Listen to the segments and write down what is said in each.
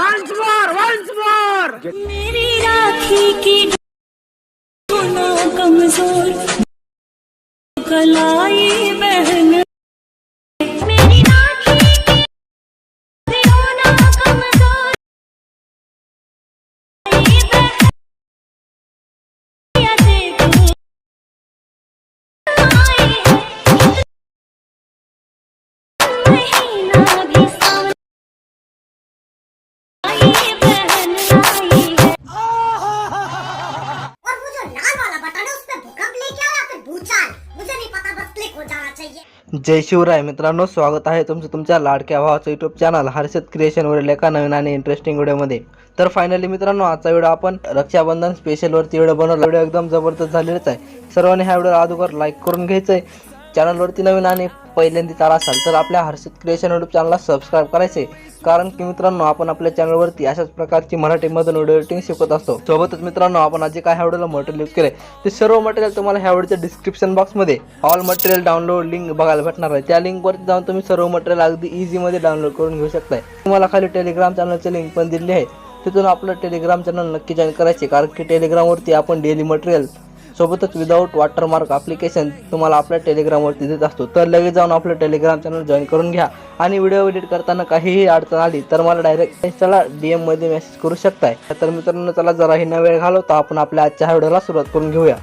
Once more! Once more! मेरी राखी की होना कमजोर कलाई भूचाल। मुझे नहीं पता बस क्लिक हो जाना चाहिए। जय शिवराय मित्रांनो स्वागत आहे तुमचं तुमच्या लाडक्या भावाचं युट्यूब चॅनल हर्षद क्रिएशनवरील एका नवीन आणि इंटरेस्टिंग व्हिडिओमध्ये तर फायनली मित्रांनो आजचा व्हिडिओ आपण रक्षाबंधन स्पेशलवरती व्हिडिओ बनवला. व्हिडिओ एकदम जबरदस्त झालेलाच आहे. सर्वांनी ह्या व्हिडिओ अगोदर लाईक करून घ्यायचं आहे चॅनलवरती नवीन आणि पहिल्यांदा चाला असाल तर आपल्या हर्षित क्रिएशन युट्यूब चॅनलला सबस्क्राईब करायचे. कारण की मित्रांनो आपण आपल्या चॅनलवरती अशाच प्रकारची मराठीमधून व्हिडिओ एडिटिंग शिकत असतो. सोबतच मित्रांनो आपण आज जे काय ह्या व्हिडिओला मटेरियल यूज केले ते सर्व मटेरियल तुम्हाला ह्या व्हिडिओच्या डिस्क्रिप्शन बॉक्समध्ये ऑल मटेरियल डाउनलोड लिंक बघायला भेटणार आहे. त्या लिंकवरती जाऊन तुम्ही सर्व मटेरियल अगदी इझीमध्ये डाउनलोड करून घेऊ शकताय. तुम्हाला खाली टेलिग्राम चॅनलची लिंक पण दिली आहे. तिथून आपलं टेलिग्राम चॅनल नक्की जॉईन करायचे. कारण की टेलिग्रामवरती आपण डेली मटेरियल सोबतच विदाऊट वॉटरमार्क ॲप्लिकेशन तुम्हाला आपल्या टेलिग्रामवरती देत असतो. तर लगेच जाऊन आपलं टेलिग्राम चॅनल जॉईन करून घ्या. आणि व्हिडिओ एडिट करताना काहीही अडचण आली तर मला डायरेक्ट इन्स्टाला डी एममध्ये मेसेज करू शकताय. तर मित्रांनो चला जरा ही न वेळ घालवता. आपण आपल्या आजच्या व्हिडिओला सुरुवात करून घेऊया.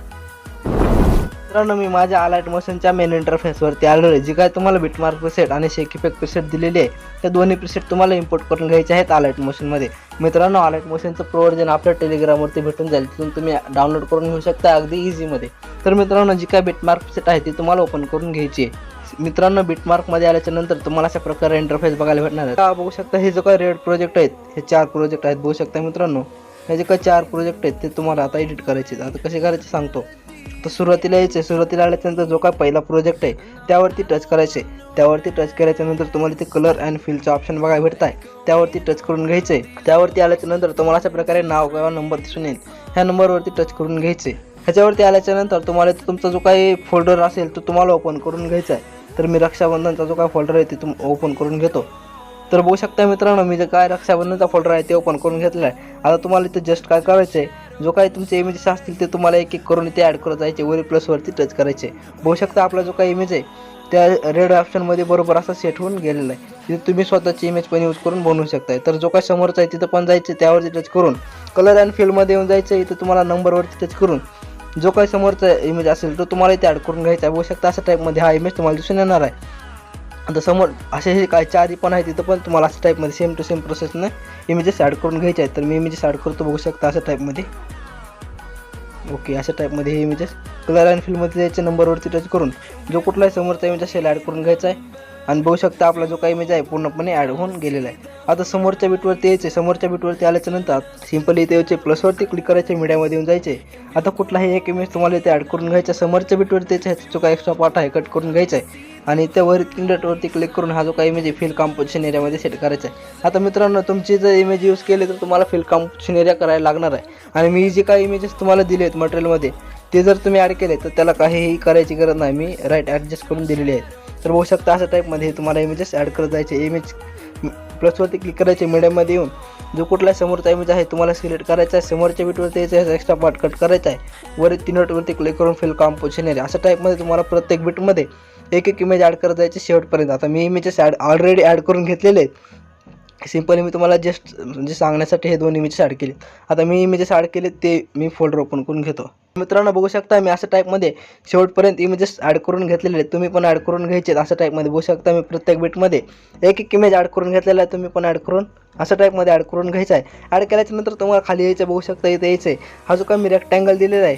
मित्रांनो मी माझ्या आलाइट मोशनच्या मेन इंटरफेसवरती आलेलो आहे. जी काय तुम्हाला बिटमार्क प्रिसेट आणि शेक इफेक्ट प्रिसेट दिलेली आहे त्या दोन्ही प्रिसेट तुम्हाला इम्पोर्ट करून घ्यायचे आहेत आलाइट मोशनमध्ये मित्रांनो आलाइट मोशनचं प्रो व्हर्जन आपल्या टेलिग्रामवरती भेटून जाईल. तिथून तुम्ही डाउनलोड करून घेऊ शकता अगदी इझीमध्ये तर मित्रांनो जी काय बिटमार्क प्रिसेट आहे ती तुम्हाला ओपन करून घ्यायची आहे. मित्रांनो बिटमार्कमध्ये आल्याच्यानंतर तुम्हाला अशा प्रकारे इंटरफेस बघायला भेटणार आहे. बघू शकता हे जो काय रेड प्रोजेक्ट आहेत हे चार प्रोजेक्ट आहेत. बघू शकता मित्रांनो हे जे काय चार प्रोजेक्ट आहेत ते तुम्हाला आता एडिट करायचे आहेत. आता कसे करायचे सांगतो. तर सुरुवातीला यायचं आहे सुरुवातीला आल्याच्यानंतर जो काय पहिला प्रोजेक्ट आहे त्यावरती टच करायचे त्यावरती टच केल्याच्यानंतर तुम्हाला ते कलर अँड फिलचं ऑप्शन बघायला भेटत आहे त्यावरती टच करून घ्यायचं आहे त्यावरती आल्याच्यानंतर तुम्हाला अशा प्रकारे नाव किंवा नंबर दिसून येईल. ह्या नंबरवरती टच करून घ्यायचे ह्याच्यावरती आल्याच्यानंतर तुम्हाला तुमचा जो काही फोल्डर असेल तो तुम्हाला ओपन करून घ्यायचा आहे तर मी रक्षाबंधनचा जो काय फोल्डर आहे ते तुम ओपन करून घेतो. तर बघू शकता मित्रांनो मी जे काय रक्षाबंधनचा फोल्डर आहे ते ओपन करून घेतला आहे आता तुम्हाला इथे जस्ट काय करायचं आहे जो काही तुमचे इमेजेस असतील ते तुम्हाला एक एक करून इथे ॲड करत जायचे वरी प्लसवरती टच करायचे. बघू शकता आपला जो काही इमेज आहे त्या रेड ऑप्शनमध्ये बरोबर असा सेट होऊन गेलेला आहे. तिथे तुम्ही स्वतःची इमेज पण यूज करून बनवू शकताय. तर जो काय समोरचा आहे तिथं पण जायचं त्यावरती टच करून. कलर अँड फील्डमध्ये येऊन जायचं इथं तुम्हाला नंबरवरती टच करून. जो काही समोरचा इमेज असेल तो तुम्हाला इथे ॲड करून घ्यायचा आहे. बघू शकता अशा टाईपमध्ये हा इमेज तुम्हाला दिसून येणार आहे. आता समोर असे हे काय चारी पण आहे तिथं पण तुम्हाला अशा टाईपमध्ये सेम टू सेम प्रोसेसनं इमेजेस ॲड करून घ्यायचे आहेत. तर मी इमेजेस ॲड करतो बघू शकता अशा टाईपमध्ये ओके अशा टाईपमध्ये हे इमेजेस कलर अँड फिल्डमध्ये याच्या नंबरवरती टच करून जो कुठलाही समोरचा इमेज असेल ॲड करून घ्यायचा आहे. आणि बघू शकता आपला जो काही इमेज आहे पूर्णपणे ॲड होऊन गेलेला आहे. आता समोरच्या बीटवरती यायचे समोरच्या बीटवरती आल्याच्यानंतर सिम्पली इथे यायचे प्लसवरती क्लिक करायचे मीडियामध्ये येऊन जायचे आता कुठलाही एक इमेज तुम्हाला इथे ॲड करून घ्यायचा समोरच्या बीटवरती यायचा ह्याचा जो काही एक्स्ट्रा पार्ट आहे? कट करून घ्यायचा आहे. आणि त्यावर तीन क्लिक करून हा जो काही इमेज आहे फिल कॉम्पोजिशन एरियामध्ये सेट करायचा आहे. आता मित्रांनो तुमची जर इमेज यूज केले तर तुम्हाला फिल कॉम्पोजिशन एरिया करायला लागणार आहे. आणि मी जे काही इमेजेस तुम्हाला दिले आहेत मटेरियलमध्ये ते जर तुम्ही ॲड केले तर त्याला काहीही करायची गरज नाही. मी राईट ॲडजस्ट करून दिलेली आहे. तर बघू शकता अशा टाईपमध्ये तुम्हाला इमेजेस ॲड करत जायचे. इमेज प्लसवरती क्लिक करायचे मीडियममध्ये येऊन जो कुठला समोरचा इमेज आहे तुम्हाला सिलेक्ट करायचा आहे. समोरच्या बीटवरती यायचा एक्स्ट्रा पार्ट कट करायचा आहे. वर तीन नोटवरती क्लिक करून फिल कॉम्पोजिशन एरिया अशा टाईपमध्ये तुम्हाला प्रत्येक बीटमध्ये एक एक इमेज ॲड करत जायचे शेवटपर्यंत. आता मी इमेजेस ॲड ऑलरेडी ॲड करून घेतलेले आहेत. सिम्पली मी तुम्हाला जस्ट म्हणजे सांगण्यासाठी हे दोन इमेजेस ॲड केले आता मी इमेजेस ॲड केले ते मी फोल्डर ओपन करून घेतो. मित्रांनो बघू शकता मी अशा टाईपमध्ये शेवटपर्यंत इमेजेस ॲड करून घेतलेले आहेत. तुम्ही पण ॲड करून घ्यायचे आहेत अशा टाईपमध्ये बघू शकता मी प्रत्येक बीटमध्ये एक एक इमेज ॲड करून घेतलेला आहे. तुम्ही पण ॲड करून अशा टाईपमध्ये ॲड करून घ्यायचा आहे. ॲड केल्याच्यानंतर तुम्हाला खाली यायचं बघू शकता इथे यायचं आहे. हा जो काही मी रेक्टँगल दिलेला आहे.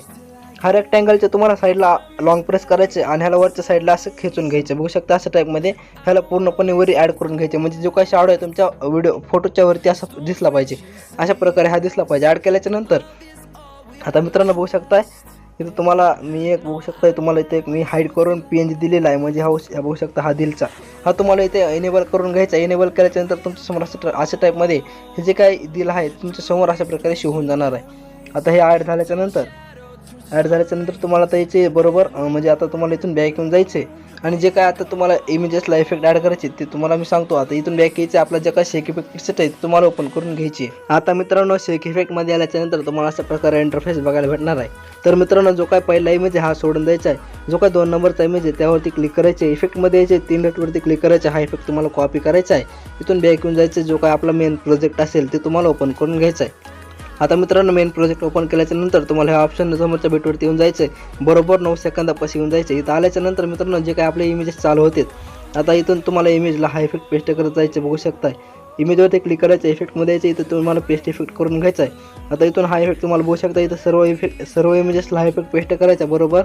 हा रेक्टँगलच्या तुम्हाला साईडला लॉंग प्रेस करायचे आणि ह्याला वरच्या साईडला असं खेचून घ्यायचं. बघू शकता अशा टाईपमध्ये ह्याला पूर्णपणे वरी ॲड करून घ्यायचे. म्हणजे जो काही शाडो आहे तुमच्या व्हिडिओ फोटोच्या वरती असा दिसला पाहिजे. अशा प्रकारे हा दिसला पाहिजे. ॲड केल्याच्यानंतर आता मित्रांनो बघू शकताय इथं तुम्हाला मी एक बघू शकताय तुम्हाला इथे एक मी हाईड करून पी एन जी दिलेला आहे. म्हणजे हा बघू शकता हा दिलचा. हा तुम्हाला इथे एनेबल करून घ्यायचा. एनेबल केल्याच्यानंतर तुमच्यासमोर असं ट्र- अशा टाईपमध्ये हे जे काही दिल आहे तुमच्यासमोर अशा प्रकारे शिवून जाणार आहे. आता हे ॲड झाल्याच्यानंतर ॲड झाल्याच्यानंतर तुम्हाला आता याचे बरोबर म्हणजे आता तुम्हाला इथून बॅक येऊन जायचे आणि जे काय आता तुम्हाला इमेजेसला इफेक्ट ॲड करायचे ते तुम्हाला मी सांगतो. आता इथून बॅक यायचे आपला जे काय शेक इफेक्ट सेट आहे ते तुम्हाला ओपन करून घ्यायची आहे. आता मित्रांनो शेक इफेक्टमध्ये आल्याच्यानंतर तुम्हाला अशा प्रकारे इंटरफेस बघायला भेटणार आहे. तर मित्रांनो जो काय पहिला इमेज आहे हा सोडून द्यायचा आहे. जो काय दोन नंबरचा इमेज आहे त्यावरती क्लिक करायचे इफेक्टमध्ये यायचे तीन डॉटवरती क्लिक करायचे हा इफेक्ट तुम्हाला कॉपी करायचा आहे. इथून बॅक येऊन जायचं जो काय आपला मेन प्रोजेक्ट असेल ते तुम्हाला ओपन करून घ्यायचं आहे. आता मित्रांनो मेन प्रोजेक्ट ओपन केल्याच्यानंतर तुम्हाला ह्या ऑप्शन समोरच्या बेटवरती येऊन जायचं आहे बरोबर नऊ सेकंदापाशी येऊन जायचं इथं आल्याच्यानंतर मित्रांनो जे काय आपले इमेजेस चालू होते आता इथून तुम्हाला इमेजला हा इफेक्ट पेस्ट करत जायचं बघू शकताय. इमेजवरती क्लिक करायचं इफेक्टमध्ये यायचं इथं तुम्हाला पेस्ट इफेक्ट करून घ्यायचा आहे आता इथून हा इफेक्ट तुम्हाला बघू शकता इथं सर्व इफेक्ट सर्व इमेजेसला हा इफेक्ट पेस्ट करायचा बरोबर?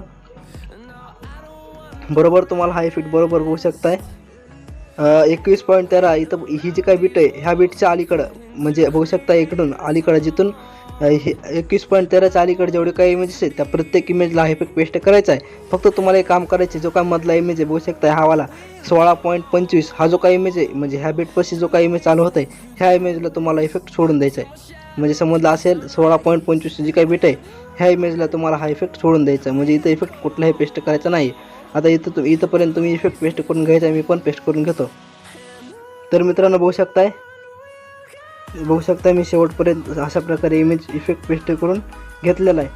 बरोबर तुम्हाला हा इफेक्ट बरोबर बघू शकताय. एकवीस पॉईंट तेरा. इथं ही जी काय बीट आहे ह्या बीटच्या अलीकडं म्हणजे बघू शकता इकडून अलीकडं जिथून हे एकवीस पॉईंट तेराच्या अलीकडे जेवढे काही इमेजेस आहेत त्या प्रत्येक इमेजला हा इफेक्ट पेस्ट करायचा आहे. फक्त तुम्हाला एक काम करायचे जो काय मधला इमेज आहे बघू शकता हा वाला सोळा पॉईंट पंचवीस हा जो काही इमेज आहे म्हणजे ह्या बीटपाशी जो काही इमेज चालू होत आहे ह्या इमेजला तुम्हाला इफेक्ट सोडून द्यायचा आहे. म्हणजे समजलं असेल सोळा पॉईंट पंचवीस जी काही बीट आहे ह्या इमेजला तुम्हाला हा इफेक्ट सोडून द्यायचा आहे. म्हणजे इथं इफेक्ट कुठलाही पेस्ट करायचा नाही. आता इथं तु इथंपर्यंत तुम्ही इफेक्ट पेस्ट करून घ्यायचा मी पण पेस्ट करून घेतो. तर मित्रांनो बघू शकताय. बघू शकता मी शेवटपर्यंत अशा प्रकारे इमेज इफेक्ट पेस्ट करून घेतलेला आहे.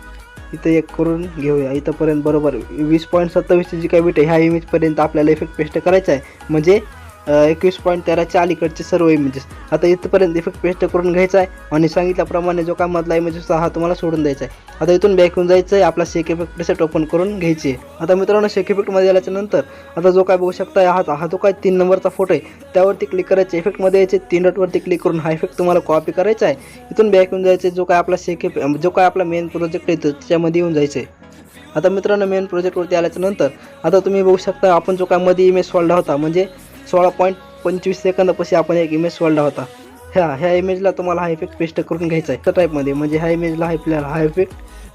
इथं एक करून घेऊया. इथंपर्यंत बरोबर वीस पॉईंट सत्तावीसची जी काही बीट आहे ह्या इमेजपर्यंत आपल्याला इफेक्ट पेस्ट करायचा आहे. म्हणजे एकवीस पॉईंट तेराच्या अलीकडचे सर्व इमेजेस म्हणजे. आता इथपर्यंत इफेक्ट पेस्ट करून घ्यायचा आहे आणि सांगितल्याप्रमाणे जो काय मधला इमेजेस म्हणजे हा तुम्हाला सोडून द्यायचा आहे. आता इथून बॅक येऊन जायचं आहे आपला शेक इफेक्ट प्रेसेट ओपन करून घ्यायची आहे. आता मित्रांनो शेक इफेक्टमध्ये आल्याच्यानंतर आता जो काय बघू शकता हा हा जो काय तीन नंबरचा फोटो आहे त्यावरती क्लिक करायचे इफेक्टमध्ये यायचे तीन डॉटवरती क्लिक करून हा इफेक्ट तुम्हाला कॉपी करायचा आहे. इथून बॅक येऊन जायचे जो काय आपला शेक जो काय आपला मेन प्रोजेक्ट येतो त्याच्यामध्ये येऊन जायचं आहे. आता मित्रांनो मेन प्रोजेक्टवरती आल्याच्यानंतर आता तुम्ही बघू शकता आपण जो काय मध्ये इमेज सोडला होता म्हणजे सोळा पॉईंट पंचवीस सेकंदापाशी आपण एक इमेज सोडला होता. ह्या ह्या इमेजला तुम्हाला हा इफेक्ट पेस्ट करून घ्यायचा आहे त्या टाईपमध्ये म्हणजे ह्या इमेजला हा आपल्याला हा इफेक्ट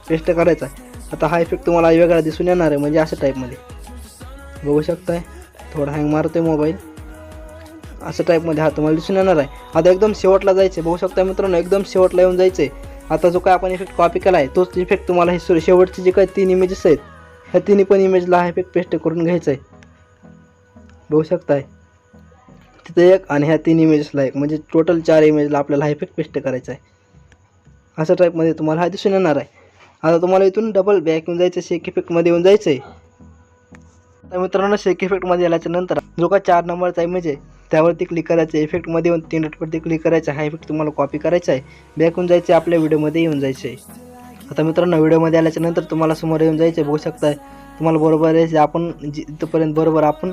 पेस्ट करायचा आहे आता हा इफेक्ट तुम्हाला वेगळा दिसून येणार आहे. म्हणजे अशा टाईपमध्ये बघू शकताय? थोडा हँग मारतो आहे मोबाईल असं टाईपमध्ये हा तुम्हाला दिसून येणार आहे. आता एकदम शेवटला जायचं आहे बघू शकता मित्रांनो एकदम शेवटला येऊन जायचं आहे आता जो काय आपण इफेक्ट कॉपी केला आहे तोच इफेक्ट तुम्हाला हे सु- शेवटचे जे काही तीन इमेजेस आहेत ह्या तिन्ही पण इमेजला हा इफेक्ट पेस्ट करून घ्यायचा आहे बघू शकताय? तिथे एक आणि ह्या तीन इमेजेसला एक म्हणजे टोटल चार इमेजला आपल्याला हा इफेक्ट पेस्ट करायचा आहे. अशा टाईपमध्ये तुम्हाला हा दिसून येणार आहे. आता तुम्हाला इथून डबल बॅक येऊन जायचं शेक इफेक्टमध्ये येऊन जायचं आहे तर मित्रांनो शेक इफेक्टमध्ये आल्याच्यानंतर जो का चार नंबरचा इमेज आहे त्यावरती क्लिक करायचं. आहे इफेक्टमध्ये येऊन तीन डॉटवरती क्लिक करायचं. आहे हा इफेक्ट तुम्हाला कॉपी करायचा आहे. बॅक येऊन जायचं आहे आपल्या व्हिडिओमध्ये येऊन जायचं आहे आता मित्रांनो व्हिडिओमध्ये आल्याच्यानंतर तुम्हाला समोर येऊन जायचं आहे बघू शकताय तुम्हाला बरोबर आहे आपण जि- इथंपर्यंत बरोबर आपण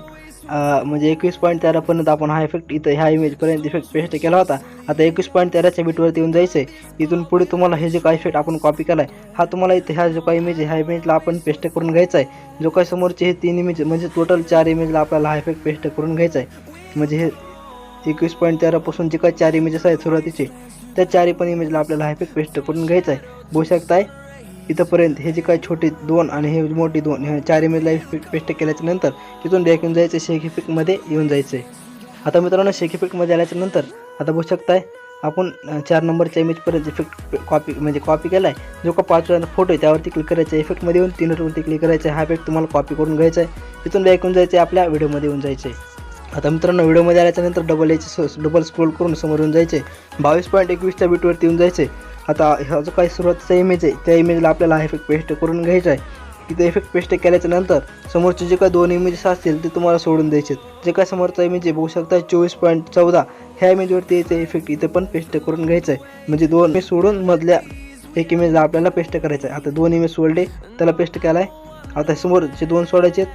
म्हणजे एकवीस पॉईंट तेरापर्यंत आपण हा इफेक्ट इथं ह्या इमेजपर्यंत इफेक्ट पेस्ट केला होता. आता एकवीस पॉईंट तेराच्या बीटवरती येऊन जायचं आहे इथून पुढे तुम्हाला हे जे काय इफेक्ट आपण कॉपी केला आहे हा तुम्हाला इथं ह्या जो काही इमेज आहे ह्या इमेजला आपण पेस्ट करून घ्यायचा आहे जो काही समोरचे हे तीन इमेज म्हणजे टोटल चार इमेजला आपल्याला हा इफेक्ट पेस्ट करून घ्यायचा आहे म्हणजे हे एकवीस पॉईंट तेरापासून जे काही चार इमेजेस आहेत सुरुवातीचे त्या चारी पण इमेजला आपल्याला हा इफेक्ट पेस्ट करून घ्यायचा आहे बघू शकताय इथंपर्यंत हे जे काय छोटे दोन आणि हे मोठी दोन हे चार इमेजला इफेक्ट पेस्ट केल्याच्यानंतर तिथून बॅक येऊन जायचं शेक इफेक्टमध्ये येऊन जायचं आहे आता मित्रांनो शेक इफेक्टमध्ये आल्याच्यानंतर आता बघू शकताय आपण चार नंबरच्या इमेजपर्यंत इफेक्ट कॉपी म्हणजे कॉपी केला आहे जो का पाचवा फोटो आहे त्यावरती क्लिक करायचा आहे. इफेक्टमध्ये येऊन तीन वरती क्लिक करायचं आहे. हा इफेक्ट तुम्हाला कॉपी करून घ्यायचा आहे. तिथून बॅक येऊन जायचं आहे आपल्या व्हिडिओमध्ये येऊन जायचं आहे आता मित्रांनो व्हिडिओमध्ये आल्याच्यानंतर डबल याचे डबल स्क्रोल करून समोर येऊन जायचे बावीस पॉईंट एकवीसच्या बीटवरती येऊन जायचे आता हा जो काही सुरुवातीचा इमेज आहे त्या इमेजला आपल्याला हा इफेक्ट पेस्ट करून घ्यायचा आहे. इथे इफेक्ट पेस्ट केल्याच्यानंतर समोरचे जे काही दोन इमेजेस असतील ते तुम्हाला सोडून द्यायचे जे काय समोरचा इमेज आहे बघू शकता चोवीस पॉईंट चौदा ह्या इमेजवरती यायचं इफेक्ट इथे पण पेस्ट करून घ्यायचं आहे. म्हणजे दोन इमेज सोडून मधल्या एक इमेजला आपल्याला पेस्ट करायचं आहे. आता दोन इमेज सोडले त्याला पेस्ट केला आहे आता समोर जे दोन सोडायचे आहेत.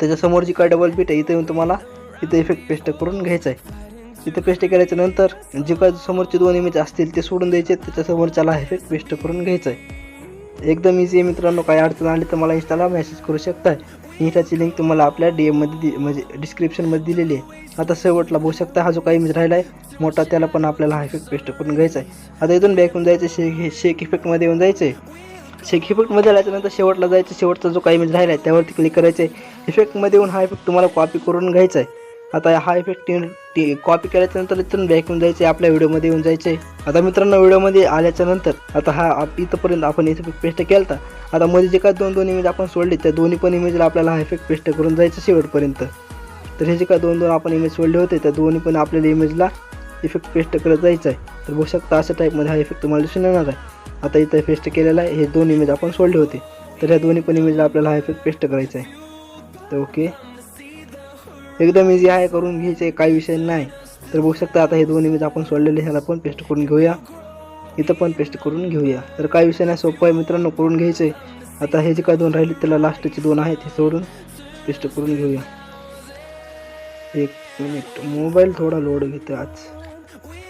त्याच्यासमोर जी काय डबल पीट आहे इथे येऊन तुम्हाला इथे इफेक्ट पेस्ट करून घ्यायचा आहे. तिथं पेस्ट करायच्या नंतर जे काय समोरचे दोन इमेज असतील ते सोडून द्यायचे त्याच्यासमोरच्याला इफेक्ट पेस्ट करून घ्यायचं आहे एकदम इझी आहे मित्रांनो काही अडचण आली तर मला इंस्टाला मेसेज करू शकताय. इंस्टाची लिंक तुम्हाला आपल्या डी एममध्ये दि म्हणजे डिस्क्रिप्शनमध्ये दिलेली आहे. आता शेवटला बघू शकता हा जो काही इमेज राहिला आहे मोठा त्याला पण आपल्याला हा इफेक्ट पेस्ट करून घ्यायचा आहे आता इथून बॅक येऊन जायचं शेक शेक इफेक्टमध्ये येऊन जायचं आहे शेक इफेक्टमध्ये आल्याच्यानंतर शेवटला जायचं शेवटचा जो काही इमेज राहिला आहे त्यावरती क्लिक करायचं आहे इफेक्टमध्ये येऊन हा इफेक्ट तुम्हाला कॉपी करून घ्यायचा आहे आता हा इफेक्ट कॉपी केल्याच्यानंतर इथून बॅक येऊन जायचे आपल्या व्हिडिओमध्ये येऊन जायचे. आता मित्रांनो व्हिडिओमध्ये आल्याच्यानंतर आता हा आप- इथंपर्यंत आपण इफेक्ट पेस्ट केला आता मध्ये जे काय दोन दोन इमेज आपण सोडले त्या दोन्ही पण इमेजला आपल्याला हा इफेक्ट पेस्ट करून जायचं शेवटपर्यंत. तर हे जे काय दोन दोन आपण इमेज सोडले होते त्या दोन्ही पण आपल्याला इमेजला इफेक्ट पेस्ट करत जायचं आहे. तर बघू शकता अशा टाईपमध्ये हा इफेक्ट तुम्हाला दिसून येणार आहे. आता इथं पेस्ट केलेला आहे हे दोन इमेज आपण सोडले होते. तर ह्या दोन्ही पण इमेजला आपल्याला हा इफेक्ट पेस्ट करायचा आहे. तर ओके एकदम इझी आहे करून घ्यायचे काही विषय नाही. तर बघू शकता आता हे दोन इमेज आपण सोडलेले ह्याला पण पेस्ट करून घेऊया. इथं पण पेस्ट करून घेऊया. तर काही विषय नाही सोपं आहे मित्रांनो करून घ्यायचं आहे आता हे जे काय दोन राहिले त्याला लास्टचे दोन आहेत हे सोडून पेस्ट करून घेऊया. एक मिनिट मोबाईल थोडा लोड घेते आज.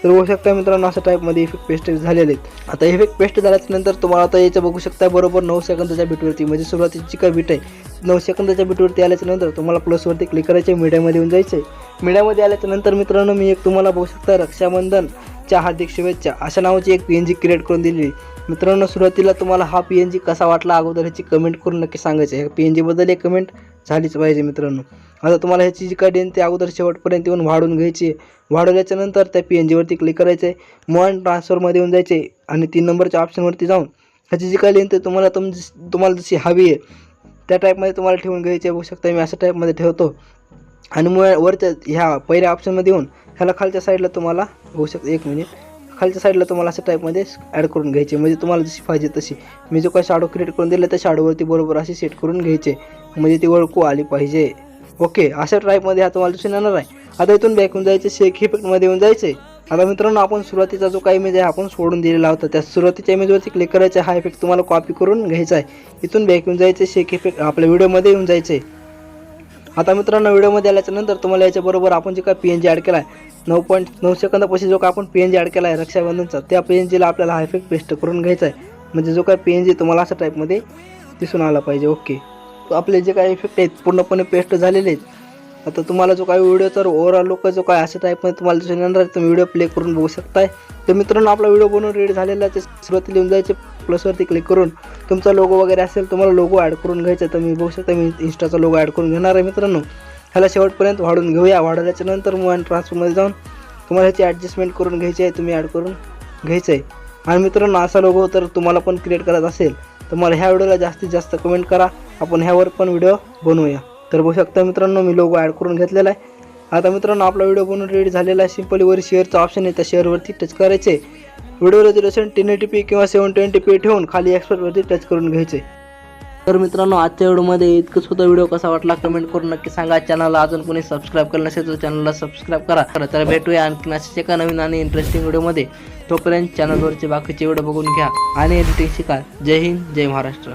तर बघू शकता मित्रांनो अशा टाईपमध्ये इफेक्ट पेस्ट झालेले आहेत. आता इफेक्ट पेस्ट झाल्याच्यानंतर तुम्हाला आता याचं बघू शकता बरोबर नऊ सेकंदाच्या बीटवरती म्हणजे सुरुवातीची काय बीट आहे नऊ सेकंदाच्या बीटवरती आल्याच्यानंतर तुम्हाला प्लसवरती क्लिक करायचे मीडियामध्ये येऊन जायचं आहे मीडियामध्ये आल्याच्यानंतर मित्रांनो मी एक तुम्हाला बघू शकता रक्षाबंधनच्या हार्दिक शुभेच्छा अशा नावाची एक पी एन जी क्रिएट करून दिली मित्रांनो सुरुवातीला तुम्हाला हा पी एन जी कसा वाटला अगोदर ह्याची कमेंट करून नक्की सांगायचं ह्या पी एन जीबद्दल एक कमेंट झालीच पाहिजे मित्रांनो. आता तुम्हाला ह्याची जी काय डेन ते अगोदर शेवटपर्यंत येऊन वाढून घ्यायची वाढवल्याच्या नंतर त्या पी एन जीवरती क्लिक करायचं आहे मॉन ट्रान्सफरमध्ये येऊन जायचे आणि तीन नंबरच्या ऑप्शनवरती जाऊन ह्याची जी काय लेंथ तुम्हाला तुम तुम्हाला जशी हवी आहे त्या टाईपमध्ये तुम्हाला ठेवून घ्यायची आहे. बघू शकता मी अशा टाईपमध्ये ठेवतो. आणि मग वरच्या ह्या पहिल्या ऑप्शनमध्ये येऊन ह्याला खालच्या साईडला तुम्हाला होऊ शकतं एक मिनिट खालच्या साईडला तुम्हाला असं टाईपमध्ये ॲड करून घ्यायचे. म्हणजे तुम्हाला जशी पाहिजे तशी. मी जो काय शाडो क्रिएट करून दिला त्या शाडोवरती बरोबर अशी सेट करून घ्यायचे. म्हणजे ती ओळखू आली पाहिजे. ओके अशा टाईपमध्ये हा तुम्हाला दिसून येणार आहे. आता इथून बॅक जायचे शेक इफेक्टमध्ये येऊन जायचे. आता मित्रांनो आपण सुरुवातीचा जो काही इमेज आहे आपण सोडून दिलेला होता. त्या सुरुवातीच्या इमेजवरती क्लिक करायचा. हा इफेक्ट तुम्हाला कॉपी करून घ्यायचा आहे. इथून बॅक येऊन जायचे शेक इफेक्ट आपल्या व्हिडिओमध्ये येऊन जायचे. आता मित्रांनो व्हिडिओमध्ये आल्याच्यानंतर तुम्हाला याच्याबरोबर आपण जे काय पी एन जी ॲड केला आहे नऊ पॉईंट नऊ सेकंदापाशी जो काय आपण पी एन जी ॲड केला आहे रक्षाबंधनचा त्या पी एन जीला आपल्याला हा इफेक्ट पेस्ट करून घ्यायचा आहे म्हणजे जो काय पी एन जी तुम्हाला अशा टाईपमध्ये दिसून आला पाहिजे. ओके आपले जे काही इफेक्ट आहेत पूर्णपणे पेस्ट झालेले आहेत. आता तुम्हाला जो काही व्हिडिओ तर ओव्हरऑल लोक जो काय अशा टाईपमध्ये तुम्हाला दिसून येणार आहे तुम्ही व्हिडिओ प्ले करून बघू शकताय. तर मित्रांनो आपला व्हिडिओ बनवून रेडी झालेला आहे. ते सुरुवातीला येऊन जायचे प्लसवरती क्लिक करून. तुमचा लोगो वगैरे असेल तुम्हाला लोगो ॲड करून घ्यायचा तर मी बघू शकता मी इंस्टाचा लोगो ॲड करून घेणार आहे मित्रांनो. ह्याला शेवटपर्यंत वाढून घेऊया. वाढवल्याच्या नंतर मग ट्रान्सफरमध्ये जाऊन तुम्हाला ह्याची ॲडजस्टमेंट करून घ्यायची आहे तुम्ही ॲड करून घ्यायचं आहे आणि मित्रांनो असा लोगो तर तुम्हाला पण क्रिएट करायचा असेल तर मला ह्या व्हिडिओला जास्तीत जास्त कमेंट करा. आपण ह्यावर पण व्हिडिओ बनवूया. तर बघू शकता मित्रांनो मी लोगो ॲड करून घेतलेला आहे. आता मित्रांनो आपला व्हिडिओ बनवून रेडी झालेला आहे. सिम्पली वर शेअरचा ऑप्शन आहे त्या शेअरवरती टच करायचे video resolution ten eighty P किंवा सेवन ट्वेंटी पी ठेवून खाली एक्सपर्टवरती टच करून घ्यायचे. तर मित्रांनो आजच्या व्हिडिओमध्ये इतकंच होतं. व्हिडिओ कसा वाटला कमेंट करून नक्की सांगा. चॅनलला अजून कोणी सबस्क्राईब केलं नसेल तर चॅनलला सबस्क्राईब करा. तर तर भेटूया आणखी अशाच एका नवीन आणि इंटरेस्टिंग व्हिडिओमध्ये तोपर्यंत चॅनलवरचे बाकीचे व्हिडिओ बघून घ्या आणि एडिटिंग शिका. जय हिंद जय महाराष्ट्र.